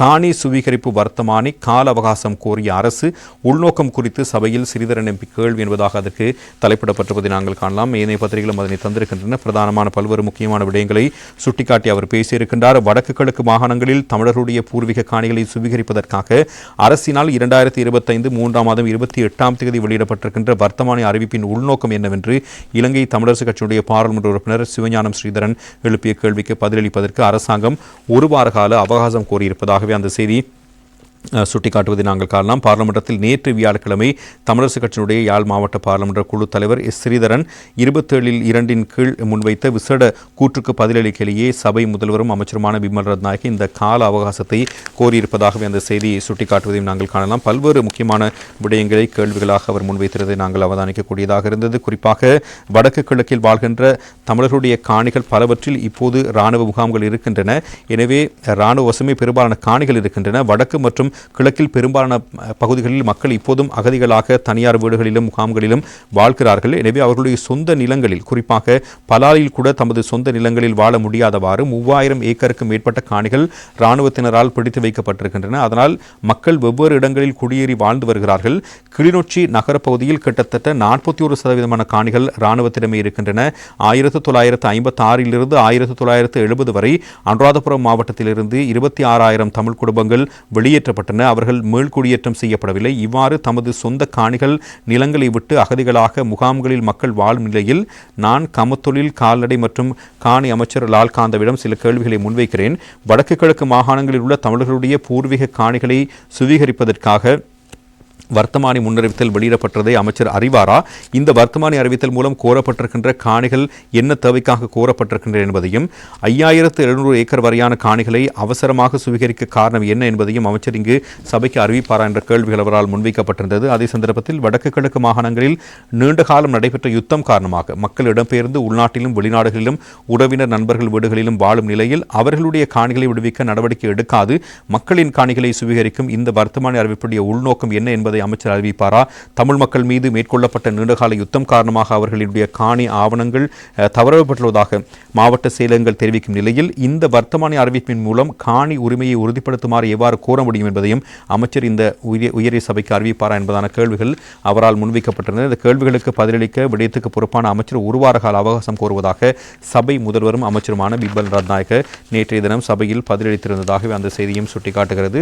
காணி சுவீகரிப்பு வர்த்தமானி கால அவகாசம் கோரிய அரசு உள்நோக்கம் குறித்து சபையில் சிறிதரன் எம்பி கேள்வி என்பதாக அதற்கு தலைப்பிடப்பட்டிருப்பதை நாங்கள் காணலாம். ஏனைய பத்திரிகைகளும் அதனை தந்திருக்கின்றன. பிரதானமான பல்வேறு முக்கியமான விடயங்களை சுட்டிக்காட்டி அவர் பேசியிருக்கின்றார். வடக்கு கிழக்கு மாகாணங்களில் தமிழர்களுடைய பூர்வீக காணிகளை சுவீகரிப்பதற்காக அரசினால் இரண்டாயிரத்தி இருபத்தைந்து மூன்றாம் மாதம் இருபத்தி எட்டாம் தேதி வெளியிடப்பட்டிருக்கின்ற வர்த்தமானி அறிவிப்பின் உள்நோக்கம் என்னவென்று இலங்கை தமிழரசு கட்சியினுடைய பாராளுமன்ற உறுப்பினர் சிவஞானம் ஸ்ரீதரன் எழுப்பிய கேள்விக்கு பதிலளிப்பதற்கு அரசாங்கம் ஒரு வார கால அவகாசம் கோரியிருப்பதாக கோரியிருப்பதாகவே அந்த செய்தி அஹ், சுட்டிக்காட்டுவதை நாங்கள் காணலாம். பாராளுமன்றத்தில் நேற்று வியாழக்கிழமை தமிழரசு கட்சியினுடைய யாழ் மாவட்ட பாராளுமன்ற குழு தலைவர் எஸ் ஸ்ரீதரன் இருபத்தேழில் இரண்டின் கீழ் முன்வைத்த விசேட கூற்றுக்கு பதிலளிக்கையிலேயே சபை முதல்வரும் அமைச்சருமான பிமல் ரத்நாயக் இந்த கால அவகாசத்தை கோரியிருப்பதாகவே அந்த செய்தியை சுட்டிக்காட்டுவதையும் நாங்கள் காணலாம். பல்வேறு முக்கியமான விடயங்களை கேள்விகளாக அவர் முன்வைத்திருந்ததை நாங்கள் அவதானிக்கக்கூடியதாக இருந்தது. குறிப்பாக வடக்கு கிழக்கில் வாழ்கின்ற தமிழர்களுடைய காணிகள் பலவற்றில் இப்போது இராணுவ முகாம்கள் இருக்கின்றன. எனவே இராணுவ வசமே பெரும்பாலான காணிகள் இருக்கின்றன. வடக்கு மற்றும் கிழக்கில் பெரும்பாலான பகுதிகளில் மக்கள் இப்போதும் அகதிகளாக தனியார் வீடுகளிலும் முகாம்களிலும் வாழ்கிறார்கள். எனவே அவர்களுடைய சொந்த நிலங்களில் குறிப்பாக பலாலில் கூட தமது சொந்த நிலங்களில் வாழ முடியாதவாறு மூவாயிரம் ஏக்கருக்கு மேற்பட்ட காணிகள் இராணுவத்தினரால் பிடித்து வைக்கப்பட்டிருக்கின்றன. அதனால் மக்கள் வெவ்வேறு இடங்களில் குடியேறி வாழ்ந்து வருகிறார்கள். கிளிநொச்சி நகரப்பகுதியில் கிட்டத்தட்ட நாற்பத்தி ஒரு சதவீதமான காணிகள் இராணுவத்திடமே இருக்கின்றன. ஆயிரத்து தொள்ளாயிரத்து ஐம்பத்தி ஆறிலிருந்து ஆயிரத்து தொள்ளாயிரத்து எழுபது வரை அனுராதபுரம் மாவட்டத்திலிருந்து இருபத்தி ஆறாயிரம் தமிழ் குடும்பங்கள் செய்யப்பட்டன. அவர்கள் மீள்குடியேற்றம் செய்யப்படவில்லை. இவ்வாறு தமது சொந்த காணிகள் நிலங்களை விட்டு அகதிகளாக முகாம்களில் மக்கள் வாழும் நிலையில் நான் கமத்தொழில் கால்நடை மற்றும் காணி அமைச்சர் லால்காந்தவிடம் சில கேள்விகளை முன்வைக்கிறேன். வடக்கு கிழக்கு மாகாணங்களில் உள்ள தமிழர்களுடைய பூர்வீக காணிகளை சுவீகரிப்பதற்காக வர்த்தமானி முன்னறிவித்தல் வெளியிடப்பட்டதை அமைச்சர் அறிவாரா? இந்த வர்த்தமானி அறிவித்தல் மூலம் கோரப்பட்டிருக்கின்ற காணிகள் என்ன தேவைக்காக கோரப்பட்டிருக்கின்றன என்பதையும் ஐயாயிரத்து எழுநூறு ஏக்கர் வரையான காணிகளை அவசரமாக சுவீகரிக்க காரணம் என்ன என்பதையும் அமைச்சர் இங்கு சபைக்கு அறிவிப்பாரா என்ற கேள்விகள் அவரால் முன்வைக்கப்பட்டிருந்தது. அதே சந்தர்ப்பத்தில் வடக்கு கிழக்கு மாகாணங்களில் நீண்ட காலம் நடைபெற்ற யுத்தம் காரணமாக மக்கள் இடம்பெயர்ந்து உள்நாட்டிலும் வெளிநாடுகளிலும் உறவினர் நண்பர்கள் வீடுகளிலும் வாழும் நிலையில் அவர்களுடைய காணிகளை விடுவிக்க நடவடிக்கை எடுக்காது. மக்களின் காணிகளை சுவீகரிக்கும் இந்த வர்த்தமானி அறிவிப்புடைய உள்நோக்கம் என்ன என்பதை அமைச்சர் அறிவிப்பாரா தமிழ் மக்கள் மீது மேற்கொள்ளப்பட்ட நீண்டகால யுத்தம் காரணமாக அவர்களுடைய காணி ஆவணங்கள் தவறப்பட்டுள்ளதாக மாவட்ட செயலகங்கள் தெரிவிக்கும் நிலையில் இந்த வர்த்தமானி அறிவிப்பின் மூலம் காணி உரிமையை உறுதிப்படுத்துமாறு எவ்வாறு கோர முடியும் என்பதையும் அமைச்சர் இந்த உயரிய உயரிய சபைக்கு அறிவிப்பாரா என்பதான கேள்விகள் அவரால் முன்வைக்கப்பட்டிருந்தது இந்த கேள்விகளுக்கு பதிலளிக்க விடயத்துக்கு பொறுப்பான அமைச்சர் ஒருவார கால அவகாசம் கோருவதாக சபை முதல்வரும் அமைச்சருமான பிபல் ரத்நாயக நேற்றைய தினம் சபையில் பதிலளித்திருந்ததாகவே அந்த செய்தியும் சுட்டிக்காட்டுகிறது.